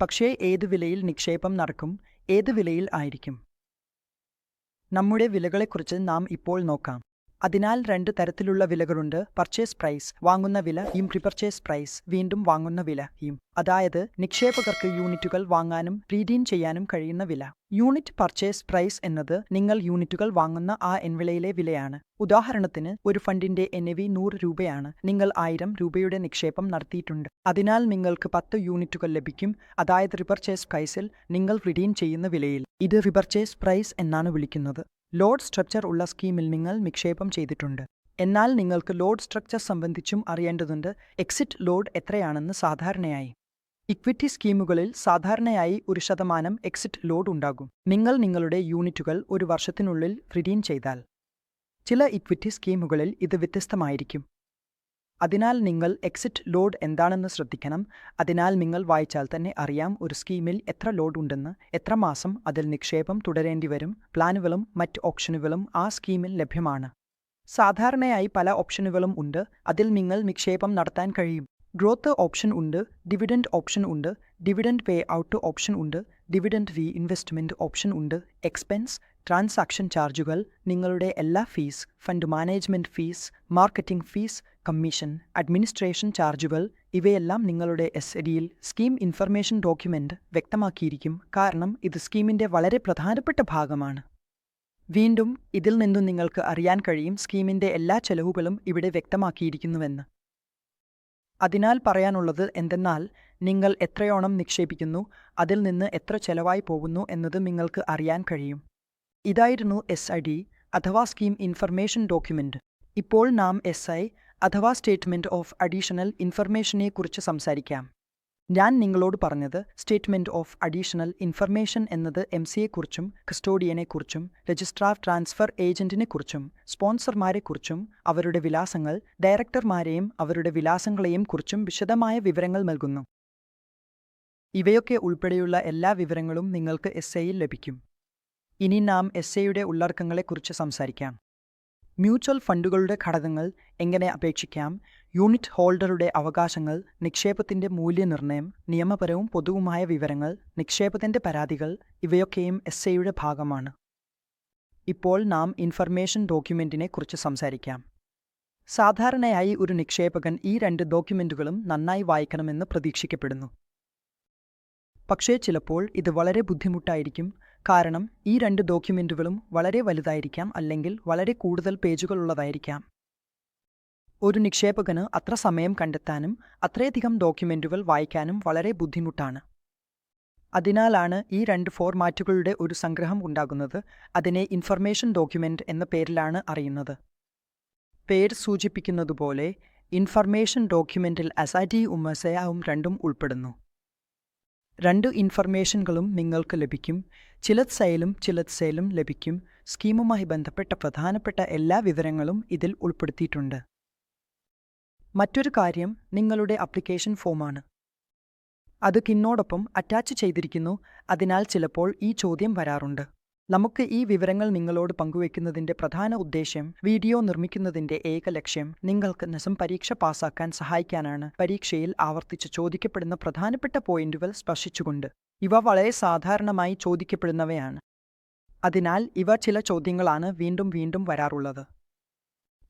പക്ഷേ ഏത് വിലയിൽ നിക്ഷേപം നടക്കും ഏത് വിലയിൽ ആയിരിക്കും? നമ്മുടെ വിലകളെക്കുറിച്ച് നാം ഇപ്പോൾ നോക്കാം. അതിനാൽ രണ്ട് തരത്തിലുള്ള വിലകളുണ്ട്. പർച്ചേസ് പ്രൈസ് വാങ്ങുന്ന വില ഇം പ്രിപർച്ചേസ് പ്രൈസ് വീണ്ടും വാങ്ങുന്ന വില ഇം അതായത് നിക്ഷേപകർക്ക് യൂണിറ്റുകൾ വാങ്ങാനും റീഡീം ചെയ്യാനും കഴിയുന്ന വില. യൂണിറ്റ് പർച്ചേസ് പ്രൈസ് എന്നത് നിങ്ങൾ യൂണിറ്റുകൾ വാങ്ങുന്ന ആ എൻവിളയിലെ വിലയാണ്. ഉദാഹരണത്തിന് ഒരു ഫണ്ടിന്റെ എൻ വി നൂറ് രൂപയാണ്. നിങ്ങൾ ആയിരം രൂപയുടെ നിക്ഷേപം നടത്തിയിട്ടുണ്ട്. അതിനാൽ നിങ്ങൾക്ക് പത്ത് യൂണിറ്റുകൾ ലഭിക്കും. അതായത് റിപർച്ചേസ് പ്രൈസിൽ നിങ്ങൾ റിഡീം ചെയ്യുന്ന വിലയിൽ. ഇത് റിപർച്ചേസ് പ്രൈസ് എന്നാണ് വിളിക്കുന്നത്. ലോഡ് സ്ട്രക്ചർ ഉള്ള സ്കീമിൽ നിങ്ങൾ നിക്ഷേപം ചെയ്തിട്ടുണ്ട്. എന്നാൽ നിങ്ങൾക്ക് ലോഡ് സ്ട്രക്ചർ സംബന്ധിച്ചും അറിയേണ്ടതുണ്ട് എക്സിറ്റ് ലോഡ് എത്രയാണെന്ന് സാധാരണയായി. ഇക്വിറ്റി സ്കീമുകളിൽ സാധാരണയായി ഒരു ശതമാനം എക്സിറ്റ് ലോഡ് ഉണ്ടാകും. നിങ്ങൾ നിങ്ങളുടെ യൂണിറ്റുകൾ ഒരു വർഷത്തിനുള്ളിൽ റിഡീം ചെയ്താൽ. ചില ഇക്വിറ്റി സ്കീമുകളിൽ ഇത് വ്യത്യസ്തമായിരിക്കും. അതിനാൽ നിങ്ങൾ എക്സിറ്റ് ലോഡ് എന്താണെന്ന് ശ്രദ്ധിക്കണം. അതിനാൽ നിങ്ങൾ വായിച്ചാൽ തന്നെ അറിയാം ഒരു സ്കീമിൽ എത്ര ലോഡ് ഉണ്ടെന്ന് എത്ര മാസം അതിൽ നിക്ഷേപം തുടരേണ്ടി വരും പ്ലാനുകളും മറ്റ് ഓപ്ഷനുകളും ആ സ്കീമിൽ ലഭ്യമാണ്. സാധാരണയായി പല ഓപ്ഷനുകളും ഉണ്ട് അതിൽ നിങ്ങൾ നിക്ഷേപം നടത്താൻ കഴിയും. ഗ്രോത്ത് ഓപ്ഷൻ ഉണ്ട് ഡിവിഡൻഡ് ഓപ്ഷൻ ഉണ്ട് ഡിവിഡൻഡ് പേ ഔട്ട് ഓപ്ഷൻ ഉണ്ട് ഡിവിഡൻഡ് റീ ഇൻവെസ്റ്റ്മെന്റ് ഓപ്ഷൻ ഉണ്ട് എക്സ്പെൻസ് ട്രാൻസാക്ഷൻ ചാർജുകൾ നിങ്ങളുടെ എല്ലാ fees fund management fees marketing fees commission administration ചാർജുകൾ ഇവയെല്ലാം നിങ്ങളുടെ എസ് ഡിയിൽ സ്കീം ഇൻഫർമേഷൻ ഡോക്യുമെന്റ് വ്യക്തമാക്കിയിരിക്കും. കാരണം ഇത് സ്കീമിന്റെ വളരെ പ്രധാനപ്പെട്ട ഭാഗമാണ്. വീണ്ടും ഇതിൽ നിന്നും നിങ്ങൾക്ക് അറിയാൻ കഴിയും സ്കീമിന്റെ എല്ലാ ചെലവുകളും ഇവിടെ വ്യക്തമാക്കിയിരിക്കുന്നുവെന്ന്. അതിനാൽ പറയാനുള്ളത് എന്തെന്നാൽ നിങ്ങൾ എത്രയോണം നിക്ഷേപിക്കുന്നു അതിൽ നിന്ന് എത്ര ചെലവായി പോകുന്നു എന്നത് നിങ്ങൾക്ക് അറിയാൻ കഴിയും. ഇതായിരുന്നു എസ് ഐ ഡി അഥവാ സ്കീം ഇൻഫർമേഷൻ ഡോക്യുമെന്റ് ഇപ്പോൾ നാം എസ് ഐ അഥവാ സ്റ്റേറ്റ്മെന്റ് ഓഫ് അഡീഷണൽ ഇൻഫർമേഷനെ കുറിച്ച് സംസാരിക്കാം. ഞാൻ നിങ്ങളോട് പറഞ്ഞത് സ്റ്റേറ്റ്മെന്റ് ഓഫ് അഡീഷണൽ ഇൻഫർമേഷൻ എന്നത് എം സിയെക്കുറിച്ചും കസ്റ്റോഡിയനെക്കുറിച്ചും രജിസ്ട്രാർ ട്രാൻസ്ഫർ ഏജന്റിനെക്കുറിച്ചും സ്പോൺസർമാരെക്കുറിച്ചും അവരുടെ വിലാസങ്ങൾ ഡയറക്ടർമാരെയും അവരുടെ വിലാസങ്ങളെയും കുറിച്ചും വിശദമായ വിവരങ്ങൾ നൽകുന്നു. ഇവയൊക്കെ ഉൾപ്പെടെയുള്ള എല്ലാ വിവരങ്ങളും നിങ്ങൾക്ക് എസ് ഐയിൽ ലഭിക്കും. ഇനി നാം എസ് എയുടെ ഉള്ളടക്കങ്ങളെക്കുറിച്ച് സംസാരിക്കാം. മ്യൂച്വൽ ഫണ്ടുകളുടെ ഘടകങ്ങൾ എങ്ങനെ അപേക്ഷിക്കാം? യൂണിറ്റ് ഹോൾഡറുടെ അവകാശങ്ങൾ നിക്ഷേപത്തിന്റെ മൂല്യനിർണയം നിയമപരവും പൊതുവുമായ വിവരങ്ങൾ നിക്ഷേപത്തിന്റെ പരാതികൾ ഇവയൊക്കെയും എസ് എയുടെ ഭാഗമാണ്. ഇപ്പോൾ നാം ഇൻഫർമേഷൻ ഡോക്യുമെന്റിനെ കുറിച്ച് സംസാരിക്കാം. സാധാരണയായി ഒരു നിക്ഷേപകൻ ഈ രണ്ട് ഡോക്യുമെന്റുകളും നന്നായി വായിക്കണമെന്ന് പ്രതീക്ഷിക്കപ്പെടുന്നു. പക്ഷേ ചിലപ്പോൾ ഇത് വളരെ ബുദ്ധിമുട്ടായിരിക്കും കാരണം ഈ രണ്ട് ഡോക്യുമെന്റുകളും വളരെ വലുതായിരിക്കാം അല്ലെങ്കിൽ വളരെ കൂടുതൽ പേജുകളുള്ളതായിരിക്കാം ഒരു നിക്ഷേപകന് അത്ര സമയം കണ്ടെത്താനും അത്രയധികം ഡോക്യുമെന്റുകൾ വായിക്കാനും വളരെ ബുദ്ധിമുട്ടാണ്. അതിനാലാണ് ഈ രണ്ട് ഫോർമാറ്റുകളുടെ ഒരു സംഗ്രഹം ഉണ്ടാകുന്നത് അതിനെ ഇൻഫർമേഷൻ ഡോക്യുമെന്റ് എന്ന പേരിലാണ് അറിയുന്നത്. പേര് സൂചിപ്പിക്കുന്നതുപോലെ ഇൻഫർമേഷൻ ഡോക്യുമെന്റിൽ അസാറ്റി ഉമ്മസയാവും രണ്ടും ഉൾപ്പെടുന്നു. രണ്ട് ഇൻഫർമേഷനുകളും നിങ്ങൾക്ക് ലഭിക്കും. ചിലത് സെയിലും ചിലത് സെയിലും ലഭിക്കും. സ്കീമുമായി ബന്ധപ്പെട്ട പ്രധാനപ്പെട്ട എല്ലാ വിവരങ്ങളും ഇതിൽ ഉൾപ്പെടുത്തിയിട്ടുണ്ട്. മറ്റൊരു കാര്യം നിങ്ങളുടെ അപ്ലിക്കേഷൻ ഫോമാണ് അത് കിന്നോടൊപ്പം അറ്റാച്ച് ചെയ്തിരിക്കുന്നു. അതിനാൽ ചിലപ്പോൾ ഈ ചോദ്യം വരാറുണ്ട്. നമുക്ക് ഈ വിവരങ്ങൾ നിങ്ങളോട് പങ്കുവെക്കുന്നതിന്റെ പ്രധാന ഉദ്ദേശ്യം വീഡിയോ നിർമ്മിക്കുന്നതിന്റെ ഏക ലക്ഷ്യം നിങ്ങൾക്ക് നസം പരീക്ഷ പാസാക്കാൻ സഹായിക്കാനാണ് പരീക്ഷയിൽ ആവർത്തിച്ച് ചോദിക്കപ്പെടുന്ന പ്രധാനപ്പെട്ട പോയിന്റുകൾ സ്പർശിച്ചുകൊണ്ട്. ഇവ വളരെ സാധാരണമായി ചോദിക്കപ്പെടുന്നവയാണ്. അതിനാൽ ഇവ ചില ചോദ്യങ്ങളാണ് വീണ്ടും വീണ്ടും വരാറുള്ളത്.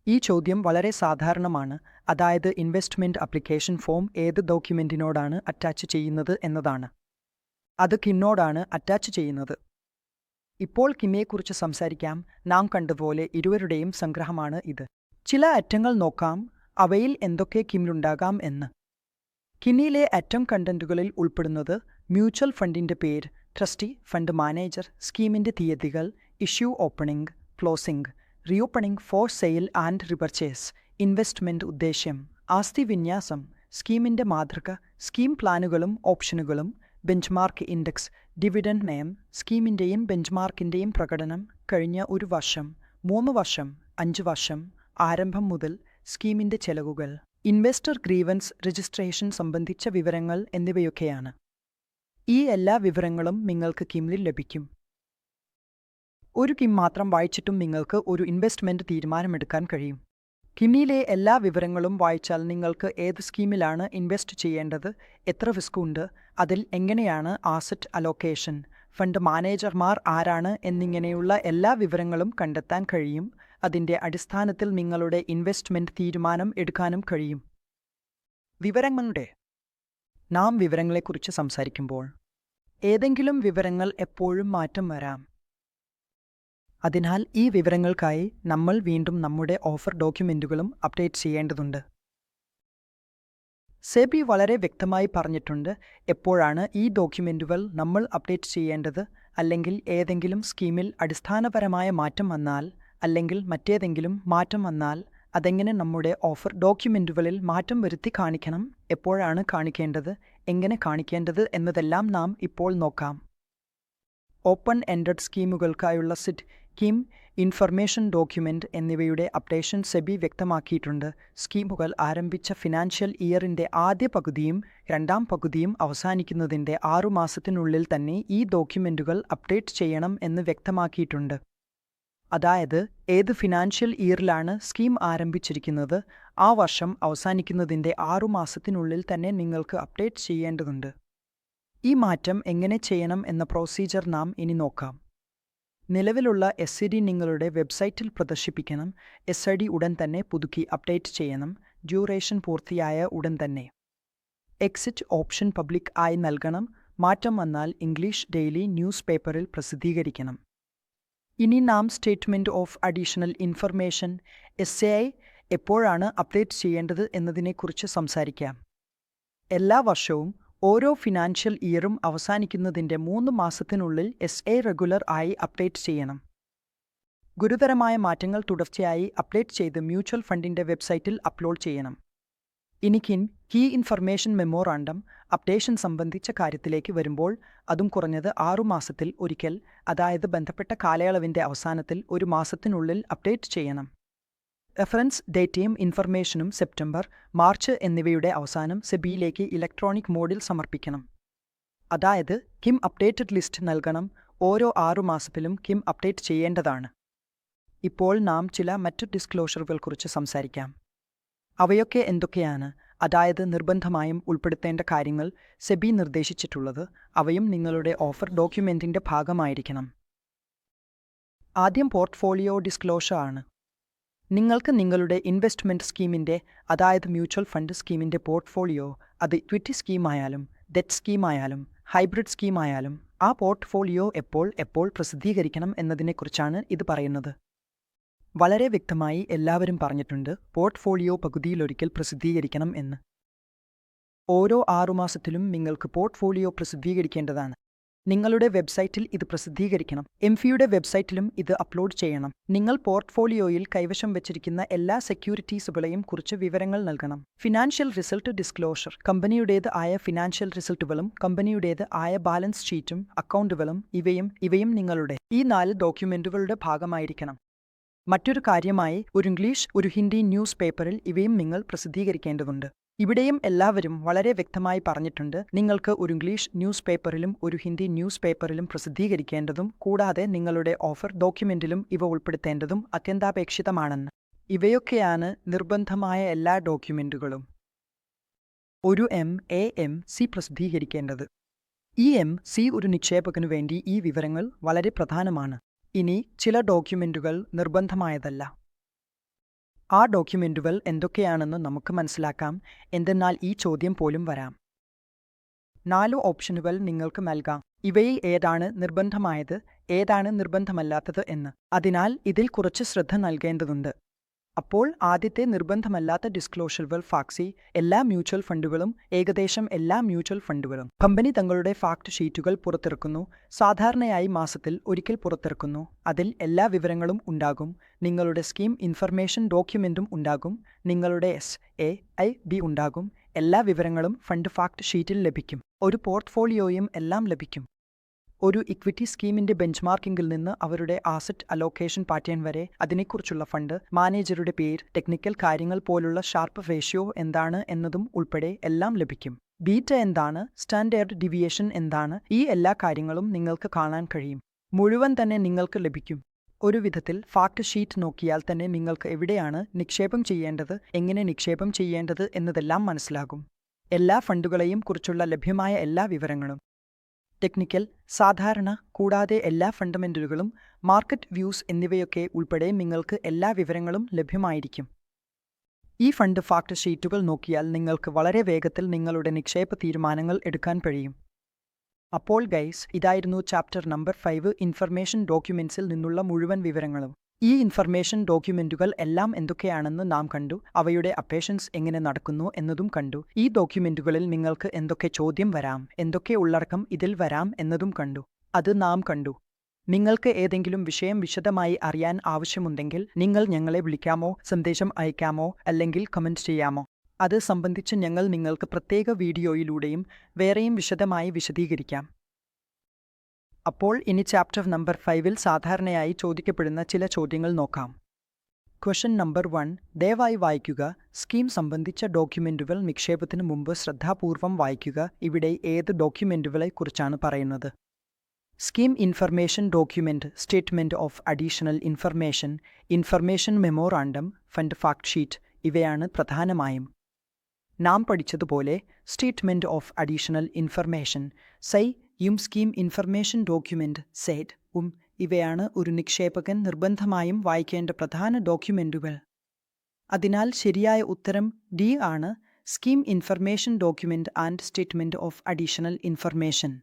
ഈ ചോദ്യം വളരെ സാധാരണമാണ് അതായത് ഇൻവെസ്റ്റ്മെന്റ് അപ്ലിക്കേഷൻ ഫോം ഏത് ഡോക്യുമെന്റിനോടാണ് അറ്റാച്ച് ചെയ്യുന്നത് എന്നതാണ്. അത് കിന്നോടാണ് അറ്റാച്ച് ചെയ്യുന്നത്. ഇപ്പോൾ കിമ്മയെക്കുറിച്ച് സംസാരിക്കാം. നാം കണ്ടതുപോലെ ഇരുവരുടെയും സംഗ്രഹമാണ് ഇത്. ചില അറ്റങ്ങൾ നോക്കാം. അവയിൽ എന്തൊക്കെ കിമ്മിലുണ്ടാകാം എന്ന്. കിന്നിയിലെ അറ്റം കണ്ടന്റുകളിൽ ഉൾപ്പെടുന്നത് മ്യൂച്വൽ ഫണ്ടിന്റെ പേര് ട്രസ്റ്റി ഫണ്ട് മാനേജർ സ്കീമിന്റെ തീയതികൾ issue opening closing reopening for sale and repurchase investment ഉദ്ദേശ്യം ആസ്തി വിന്യാസം സ്കീമിന്റെ മാതൃക സ്കീം പ്ലാനുകളും ഓപ്ഷനുകളും ബെഞ്ച്മാർക്ക് ഇൻഡെക്സ് ഡിവിഡൻഡ് നയം സ്കീമിന്റെയും ബെഞ്ച്മാർക്കിന്റെയും പ്രകടനം കഴിഞ്ഞ ഒരു വർഷം മൂന്ന് വർഷം അഞ്ച് വർഷം ആരംഭം മുതൽ സ്കീമിന്റെ ചെലവുകൾ ഇൻവെസ്റ്റർ ഗ്രീവൻസ് രജിസ്ട്രേഷൻ സംബന്ധിച്ച വിവരങ്ങൾ എന്നിവയൊക്കെയാണ്. ഈ എല്ലാ വിവരങ്ങളും നിങ്ങൾക്ക് കിമ്മിൽ ലഭിക്കും. ഒരു കിം മാത്രം വായിച്ചിട്ടും നിങ്ങൾക്ക് ഒരു ഇൻവെസ്റ്റ്മെന്റ് തീരുമാനമെടുക്കാൻ കഴിയും. കിമ്മിയിലെ എല്ലാ വിവരങ്ങളും വായിച്ചാൽ നിങ്ങൾക്ക് ഏത് സ്കീമിലാണ് ഇൻവെസ്റ്റ് ചെയ്യേണ്ടത് എത്ര റിസ്ക് ഉണ്ട് അതിൽ എങ്ങനെയാണ് ആസറ്റ് അലോക്കേഷൻ ഫണ്ട് മാനേജർമാർ ആരാണ് എന്നിങ്ങനെയുള്ള എല്ലാ വിവരങ്ങളും കണ്ടെത്താൻ കഴിയും. അതിന്റെ അടിസ്ഥാനത്തിൽ നിങ്ങളുടെ ഇൻവെസ്റ്റ്മെന്റ് തീരുമാനം എടുക്കാനും കഴിയും. വിവരങ്ങളുടെ. നാം വിവരങ്ങളെക്കുറിച്ച് സംസാരിക്കുമ്പോൾ ഏതെങ്കിലും വിവരങ്ങൾ എപ്പോഴും മാറ്റം വരാം. അതിനാൽ ഈ വിവരങ്ങൾക്കായി നമ്മൾ വീണ്ടും നമ്മുടെ ഓഫർ ഡോക്യുമെന്റുകളും അപ്ഡേറ്റ് ചെയ്യേണ്ടതുണ്ട്. സെബി വളരെ വ്യക്തമായി പറഞ്ഞിട്ടുണ്ട് എപ്പോഴാണ് ഈ ഡോക്യുമെന്റുകൾ നമ്മൾ അപ്ഡേറ്റ് ചെയ്യേണ്ടത് അല്ലെങ്കിൽ ഏതെങ്കിലും സ്കീമിൽ അടിസ്ഥാനപരമായ മാറ്റം വന്നാൽ അല്ലെങ്കിൽ മറ്റേതെങ്കിലും മാറ്റം വന്നാൽ അതെങ്ങനെ നമ്മുടെ ഓഫർ ഡോക്യുമെന്റുകളിൽ മാറ്റം വരുത്തി കാണിക്കണം എപ്പോഴാണ് കാണിക്കേണ്ടത് എങ്ങനെ കാണിക്കേണ്ടത് എന്നതെല്ലാം നാം ഇപ്പോൾ നോക്കാം. ഓപ്പൺ എൻഡഡ് സ്കീമുകൾക്കായുള്ള സിറ്റ് കിം ഇൻഫർമേഷൻ ഡോക്യുമെന്റ് എന്നിവയുടെ അപ്ഡേഷൻ സെബി വ്യക്തമാക്കിയിട്ടുണ്ട്. സ്കീമുകൾ ആരംഭിച്ച ഫിനാൻഷ്യൽ ഇയറിന്റെ ആദ്യ പകുതിയും രണ്ടാം പകുതിയും അവസാനിക്കുന്നതിന്റെ ആറുമാസത്തിനുള്ളിൽ തന്നെ ഈ ഡോക്യുമെന്റുകൾ അപ്ഡേറ്റ് ചെയ്യണം എന്ന് വ്യക്തമാക്കിയിട്ടുണ്ട്. അതായത് ഏത് ഫിനാൻഷ്യൽ ഇയറിലാണ് സ്കീം ആരംഭിച്ചിരിക്കുന്നത് ആ വർഷം അവസാനിക്കുന്നതിന്റെ ആറുമാസത്തിനുള്ളിൽ തന്നെ നിങ്ങൾക്ക് അപ്ഡേറ്റ് ചെയ്യേണ്ടതുണ്ട്. ഈ മാറ്റം എങ്ങനെ ചെയ്യണം എന്ന പ്രൊസീജർ നാം ഇനി നോക്കാം. നിലവിലുള്ള എസ് ഐ ഡി നിങ്ങളുടെ വെബ്സൈറ്റിൽ പ്രദർശിപ്പിക്കണം. എസ് ഐ ഡി ഉടൻ തന്നെ പുതുക്കി അപ്ഡേറ്റ് ചെയ്യണം. ഡ്യൂറേഷൻ പൂർത്തിയായ ഉടൻ തന്നെ. എക്സിറ്റ് ഓപ്ഷൻ പബ്ലിക് ആയി നൽകണം. മാറ്റം വന്നാൽ ഇംഗ്ലീഷ് ഡെയിലി ന്യൂസ് പേപ്പറിൽ പ്രസിദ്ധീകരിക്കണം. ഇനി നാം statement of additional information S A I എപ്പോഴാണ് അപ്ഡേറ്റ് ചെയ്യേണ്ടത് എന്നതിനെക്കുറിച്ച് സംസാരിക്കാം. എല്ലാ വർഷവും ഓരോ ഫിനാൻഷ്യൽ ഇയറും അവസാനിക്കുന്നതിന്റെ മൂന്ന് മാസത്തിനുള്ളിൽ എസ് എ റെഗുലർ ആയി അപ്ഡേറ്റ് ചെയ്യണം. ഗുരുതരമായ മാറ്റങ്ങൾ തുടർച്ചയായി അപ്ഡേറ്റ് ചെയ്ത് മ്യൂച്വൽ ഫണ്ടിന്റെ വെബ്സൈറ്റിൽ അപ്ലോഡ് ചെയ്യണം. ഇനിക്കിൻ കീ ഇൻഫർമേഷൻ മെമ്മോറാണ്ടം അപ്ഡേഷൻ സംബന്ധിച്ച കാര്യത്തിലേക്ക് വരുമ്പോൾ അതും കുറഞ്ഞത് ആറുമാസത്തിൽ ഒരിക്കൽ അതായത് ബന്ധപ്പെട്ട കാലയളവിന്റെ അവസാനത്തിൽ ഒരു മാസത്തിനുള്ളിൽ അപ്ഡേറ്റ് ചെയ്യണം. റെഫറൻസ് ഡേറ്റയും ഇൻഫർമേഷനും സെപ്റ്റംബർ മാർച്ച് എന്നിവയുടെ അവസാനം സെബിയിലേക്ക് ഇലക്ട്രോണിക് മോഡിൽ സമർപ്പിക്കണം. അതായത് കിം അപ്ഡേറ്റഡ് ലിസ്റ്റ് നൽകണം ഓരോ ആറുമാസത്തിലും കിം അപ്ഡേറ്റ് ചെയ്യേണ്ടതാണ്. ഇപ്പോൾ നാം ചില മറ്റു ഡിസ്ക്ലോഷറുകളെക്കുറിച്ച് സംസാരിക്കാം. അവയൊക്കെ എന്തൊക്കെയാണ്? അതായത് നിർബന്ധമായും ഉൾപ്പെടുത്തേണ്ട കാര്യങ്ങൾ സെബി നിർദ്ദേശിച്ചിട്ടുള്ളത് അവയും നിങ്ങളുടെ ഓഫർ ഡോക്യുമെന്റിന്റെ ഭാഗമായിരിക്കണം. ആദ്യം പോർട്ട്ഫോളിയോ ഡിസ്ക്ലോഷർ ആണ്. നിങ്ങൾക്ക് നിങ്ങളുടെ ഇൻവെസ്റ്റ്മെന്റ് സ്കീമിന്റെ അതായത് മ്യൂച്വൽ ഫണ്ട് സ്കീമിന്റെ പോർട്ട്ഫോളിയോ അത് ഇക്വിറ്റി സ്കീമായാലും ഡെറ്റ് സ്കീമായാലും ഹൈബ്രിഡ് സ്കീമായാലും ആ പോർട്ട്ഫോളിയോ എപ്പോൾ എപ്പോൾ പ്രസിദ്ധീകരിക്കണം എന്നതിനെക്കുറിച്ചാണ് ഇത് പറയുന്നത്. വളരെ വ്യക്തമായി എല്ലാവരും പറഞ്ഞിട്ടുണ്ട് പോർട്ട്ഫോളിയോ പകുതിയിലൊരിക്കൽ പ്രസിദ്ധീകരിക്കണം എന്ന്. ഓരോ ആറുമാസത്തിലും നിങ്ങൾക്ക് പോർട്ട്ഫോളിയോ പ്രസിദ്ധീകരിക്കേണ്ടതാണ്. നിങ്ങളുടെ വെബ്സൈറ്റിൽ ഇത് പ്രസിദ്ധീകരിക്കണം. എം ഫിയുടെ വെബ്സൈറ്റിലും ഇത് അപ്ലോഡ് ചെയ്യണം. നിങ്ങൾ പോർട്ട്ഫോളിയോയിൽ കൈവശം വെച്ചിരിക്കുന്ന എല്ലാ സെക്യൂരിറ്റീസുകളെയും കുറിച്ച് വിവരങ്ങൾ നൽകണം. Financial result disclosure. കമ്പനിയുടേത് ആയ ഫിനാൻഷ്യൽ റിസൾട്ടുകളും കമ്പനിയുടേത് ആയ ബാലൻസ് ഷീറ്റും അക്കൗണ്ടുകളും ഇവയും ഇവയും നിങ്ങളുടെ ഈ നാല് ഡോക്യുമെന്റുകളുടെ ഭാഗമായിരിക്കണം. മറ്റൊരു കാര്യമായി ഒരു ഇംഗ്ലീഷ് ഒരു ഹിന്ദി ന്യൂസ് പേപ്പറിൽ ഇവയും നിങ്ങൾ പ്രസിദ്ധീകരിക്കേണ്ടതുണ്ട്. ഇവിടെയും എല്ലാവരും വളരെ വ്യക്തമായി പറഞ്ഞിട്ടുണ്ട് നിങ്ങൾക്ക് ഒരു ഇംഗ്ലീഷ് ന്യൂസ് പേപ്പറിലും ഒരു ഹിന്ദി ന്യൂസ് പേപ്പറിലും പ്രസിദ്ധീകരിക്കേണ്ടതും കൂടാതെ നിങ്ങളുടെ ഓഫർ ഡോക്യുമെന്റിലും ഇവ ഉൾപ്പെടുത്തേണ്ടതും അത്യന്താപേക്ഷിതമാണെന്ന്. ഇവയൊക്കെയാണ് നിർബന്ധമായ എല്ലാ ഡോക്യുമെന്റുകളും. ഒരു എം എ എം സി പ്രസിദ്ധീകരിക്കേണ്ടത്. ഇ എം സി ഒരു നിക്ഷേപകനു വേണ്ടി ഈ വിവരങ്ങൾ വളരെ പ്രധാനമാണ്. ഇനി ചില ഡോക്യുമെന്റുകൾ നിർബന്ധമായതല്ല. ആ ഡോക്യുമെന്റുകൾ എന്തൊക്കെയാണെന്ന് നമുക്ക് മനസ്സിലാക്കാം. എന്തെന്നാൽ ഈ ചോദ്യം പോലും വരാം. നാല് ഓപ്ഷനുകൾ നിങ്ങൾക്ക് നൽകാം. ഇവയിൽ ഏതാണ് നിർബന്ധമായത്? ഏതാണ് നിർബന്ധമല്ലാത്തത് എന്ന്. അതിനാൽ ഇതിൽ കുറച്ച് ശ്രദ്ധ നൽകേണ്ടതുണ്ട്. അപ്പോൾ ആദ്യത്തെ നിർബന്ധമല്ലാത്ത ഡിസ്ക്ലോഷറുകൾ ഫാക്സി എല്ലാ മ്യൂച്വൽ ഫണ്ടുകളും ഏകദേശം എല്ലാ മ്യൂച്വൽ ഫണ്ടുകളും കമ്പനി തങ്ങളുടെ ഫാക്ട് ഷീറ്റുകൾ പുറത്തിറക്കുന്നു. സാധാരണയായി മാസത്തിൽ ഒരിക്കൽ പുറത്തിറക്കുന്നു. അതിൽ എല്ലാ വിവരങ്ങളും ഉണ്ടാകും. നിങ്ങളുടെ സ്കീം ഇൻഫർമേഷൻ ഡോക്യുമെന്റും ഉണ്ടാകും. നിങ്ങളുടെ എസ് എ ഐ ബി ഉണ്ടാകും. എല്ലാ വിവരങ്ങളും ഫണ്ട് ഫാക്ട് ഷീറ്റിൽ ലഭിക്കും. ഒരു പോർട്ട്ഫോളിയോയും എല്ലാം ലഭിക്കും. ഒരു ഇക്വിറ്റി സ്കീമിന്റെ ബെഞ്ച്മാർക്കിംഗിൽ നിന്ന് അവരുടെ ആസറ്റ് അലോക്കേഷൻ പാറ്റേൺ വരെ അതിനെക്കുറിച്ചുള്ള ഫണ്ട് മാനേജറുടെ പേര് ടെക്നിക്കൽ കാര്യങ്ങൾ പോലുള്ള ഷാർപ്പ് റേഷ്യോ എന്താണ് എന്നതും ഉൾപ്പെടെ എല്ലാം ലഭിക്കും. ബീറ്റ എന്താണ്? സ്റ്റാൻഡേർഡ് ഡിവിയേഷൻ എന്താണ്? ഈ എല്ലാ കാര്യങ്ങളും നിങ്ങൾക്ക് കാണാൻ കഴിയും. മുഴുവൻ തന്നെ നിങ്ങൾക്ക് ലഭിക്കും. ഒരു വിധത്തിൽ ഫാക്ട് ഷീറ്റ് നോക്കിയാൽ തന്നെ നിങ്ങൾക്ക് എവിടെയാണ് നിക്ഷേപം ചെയ്യേണ്ടത് എങ്ങനെ നിക്ഷേപം ചെയ്യേണ്ടത് എന്നതെല്ലാം മനസ്സിലാകും. എല്ലാ ഫണ്ടുകളെയും കുറിച്ചുള്ള ലഭ്യമായ എല്ലാ വിവരങ്ങളും. ടെക്നിക്കൽ സാധാരണ കൂടാതെ എല്ലാ ഫണ്ടമെന്റലുകളും മാർക്കറ്റ് വ്യൂസ് എന്നിവയൊക്കെ ഉൾപ്പെടെ നിങ്ങൾക്ക് എല്ലാ വിവരങ്ങളും ലഭ്യമായിരിക്കും. ഈ ഫണ്ട് ഫാക്ട് ഷീറ്റുകൾ നോക്കിയാൽ നിങ്ങൾക്ക് വളരെ വേഗത്തിൽ നിങ്ങളുടെ നിക്ഷേപ തീരുമാനങ്ങൾ എടുക്കാൻ കഴിയും. അപ്പോൾ ഗൈസ് ഇതായിരുന്നു ചാപ്റ്റർ നമ്പർ ഫൈവ് ഇൻഫർമേഷൻ ഡോക്യുമെന്റ്സിൽ നിന്നുള്ള മുഴുവൻ വിവരങ്ങളും. ഈ ഇൻഫർമേഷൻ ഡോക്യുമെന്റുകൾ എല്ലാം എന്തൊക്കെയാണെന്ന് നാം കണ്ടു. അവയുടെ അപ്പേഷൻസ് എങ്ങനെ നടക്കുന്നു എന്നതും കണ്ടു. ഈ ഡോക്യുമെന്റുകളിൽ നിങ്ങൾക്ക് എന്തൊക്കെ ചോദ്യം വരാം എന്തൊക്കെ ഉള്ളടക്കം ഇതിൽ വരാം എന്നതും കണ്ടു. അത് നാം കണ്ടു. നിങ്ങൾക്ക് ഏതെങ്കിലും വിഷയം വിശദമായി അറിയാൻ ആവശ്യമുണ്ടെങ്കിൽ നിങ്ങൾ ഞങ്ങളെ വിളിക്കാമോ സന്ദേശം അയക്കാമോ അല്ലെങ്കിൽ കമന്റ് ചെയ്യാമോ? അത് സംബന്ധിച്ച് ഞങ്ങൾ നിങ്ങൾക്ക് പ്രത്യേക വീഡിയോയിലൂടെയും വേറെയും വിശദമായി വിശദീകരിക്കാം. അപ്പോൾ ഇനി ചാപ്റ്റർ നമ്പർ ഫൈവിൽ സാധാരണയായി ചോദിക്കപ്പെടുന്ന ചില ചോദ്യങ്ങൾ നോക്കാം. ക്വസ്റ്റൻ നമ്പർ വൺ ദയവായി വായിക്കുക. സ്കീം സംബന്ധിച്ച ഡോക്യുമെന്റുകൾ നിക്ഷേപത്തിന് മുമ്പ് ശ്രദ്ധാപൂർവം വായിക്കുക. ഇവിടെ ഏത് ഡോക്യുമെന്റുകളെക്കുറിച്ചാണ് പറയുന്നത്? Scheme information document statement of additional information information memorandum fund fact sheet ഇവയാണ് പ്രധാനമായും. നാം പഠിച്ചതുപോലെ statement of additional information SAI യും സ്കീം ഇൻഫർമേഷൻ ഡോക്യുമെന്റ് സെറ്റ് ഉം ഇവയാണ് ഒരു നിക്ഷേപകൻ നിർബന്ധമായും വായിക്കേണ്ട പ്രധാന ഡോക്യുമെന്റുകൾ. അതിനാൽ ശരിയായ ഉത്തരം ഡി ആണ് scheme information document and statement of additional information.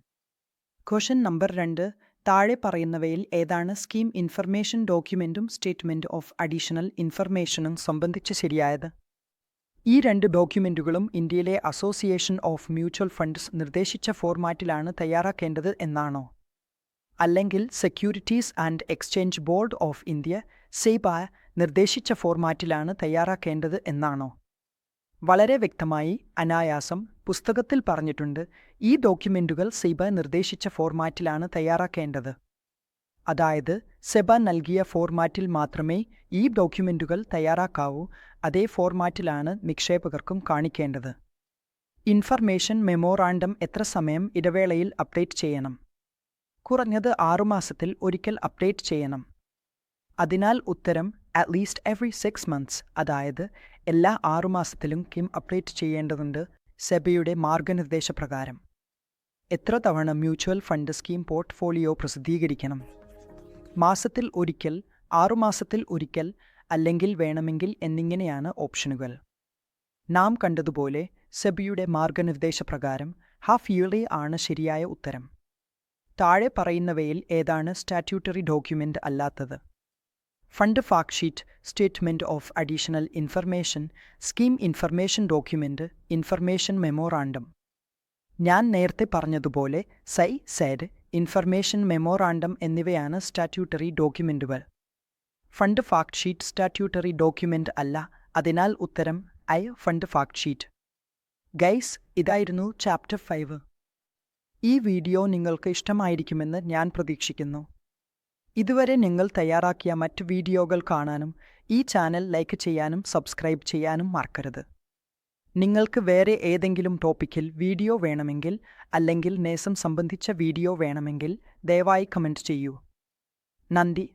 Question number രണ്ട് താഴെ പറയുന്നവയിൽ ഏതാണ് സ്കീം ഇൻഫർമേഷൻ ഡോക്യുമെന്റും സ്റ്റേറ്റ്മെന്റ് ഓഫ് അഡീഷണൽ ഇൻഫർമേഷനും സംബന്ധിച്ച് ശരിയായത്? ഈ രണ്ട് ഡോക്യുമെന്റുകളും ഇന്ത്യയിലെ അസോസിയേഷൻ ഓഫ് മ്യൂച്വൽ ഫണ്ട്സ് നിർദ്ദേശിച്ച ഫോർമാറ്റിലാണ് തയ്യാറാക്കേണ്ടത് എന്നാണോ? അല്ലെങ്കിൽ securities and exchange board of India SEBI നിർദ്ദേശിച്ച ഫോർമാറ്റിലാണ് തയ്യാറാക്കേണ്ടത് എന്നാണോ? വളരെ വ്യക്തമായി അനായാസം പുസ്തകത്തിൽ പറഞ്ഞിട്ടുണ്ട് ഈ ഡോക്യുമെന്റുകൾ സെബ നിർദ്ദേശിച്ച ഫോർമാറ്റിലാണ് തയ്യാറാക്കേണ്ടത്. അതായത് സെബ നൽകിയ ഫോർമാറ്റിൽ മാത്രമേ ഈ ഡോക്യുമെന്റുകൾ തയ്യാറാക്കാവൂ അതേ ഫോർമാറ്റിലാണ് നിക്ഷേപകർക്കും കാണിക്കേണ്ടത്. ഇൻഫർമേഷൻ മെമ്മോറാണ്ടം എത്ര സമയം ഇടവേളയിൽ അപ്ഡേറ്റ് ചെയ്യണം? കുറഞ്ഞത് ആറുമാസത്തിൽ ഒരിക്കൽ അപ്ഡേറ്റ് ചെയ്യണം. അതിനാൽ ഉത്തരം അറ്റ്ലീസ്റ്റ് എവറി സിക്സ് മന്ത്സ് അതായത് എല്ലാ ആറുമാസത്തിലും കിം അപ്ഡേറ്റ് ചെയ്യേണ്ടതുണ്ട് സെബിയുടെ മാർഗനിർദ്ദേശപ്രകാരം. എത്ര തവണ മ്യൂച്വൽ ഫണ്ട് സ്കീം പോർട്ട്ഫോളിയോ പ്രസിദ്ധീകരിക്കണം? മാസത്തിൽ ഒരിക്കൽ ആറുമാസത്തിൽ ഒരിക്കൽ അല്ലെങ്കിൽ വേണമെങ്കിൽ എന്നിങ്ങനെയാണ് ഓപ്ഷനുകൾ. നാം കണ്ടതുപോലെ സെബിയുടെ മാർഗനിർദ്ദേശപ്രകാരം ഹാഫ് ഇയർലി ആണ് ശരിയായ ഉത്തരം. താഴെ പറയുന്നവയിൽ ഏതാണ് സ്റ്റാറ്റ്യൂട്ടറി ഡോക്യുമെന്റ് അല്ലാത്തത്? Fund fact sheet statement of additional information scheme information document information memorandum. ഞാൻ നേരത്തെ പറഞ്ഞതുപോലെ സൈ സെഡ് ഇൻഫർമേഷൻ മെമ്മോറാണ്ടം എന്നിവയാണ് statutory ഡോക്യുമെന്റുകൾ. Fund fact sheet statutory document അല്ല. അതിനാൽ ഉത്തരം I fund fact sheet. Guys ഇതായിരുന്നു ചാപ്റ്റർ ഫൈവ്. ഈ വീഡിയോ നിങ്ങൾക്ക് ഇഷ്ടമായിരിക്കുമെന്ന് ഞാൻ പ്രതീക്ഷിക്കുന്നു. ഇതുവരെ നിങ്ങൾ തയ്യാറാക്കിയ മറ്റ് വീഡിയോകൾ കാണാനും ഈ ചാനൽ ലൈക്ക് ചെയ്യാനും സബ്സ്ക്രൈബ് ചെയ്യാനും മറക്കരുത്. നിങ്ങൾക്ക് വേറെ ഏതെങ്കിലും ടോപ്പിക്കിൽ വീഡിയോ വേണമെങ്കിൽ അല്ലെങ്കിൽ നേസം സംബന്ധിച്ച വീഡിയോ വേണമെങ്കിൽ ദയവായി കമന്റ് ചെയ്യൂ. നന്ദി.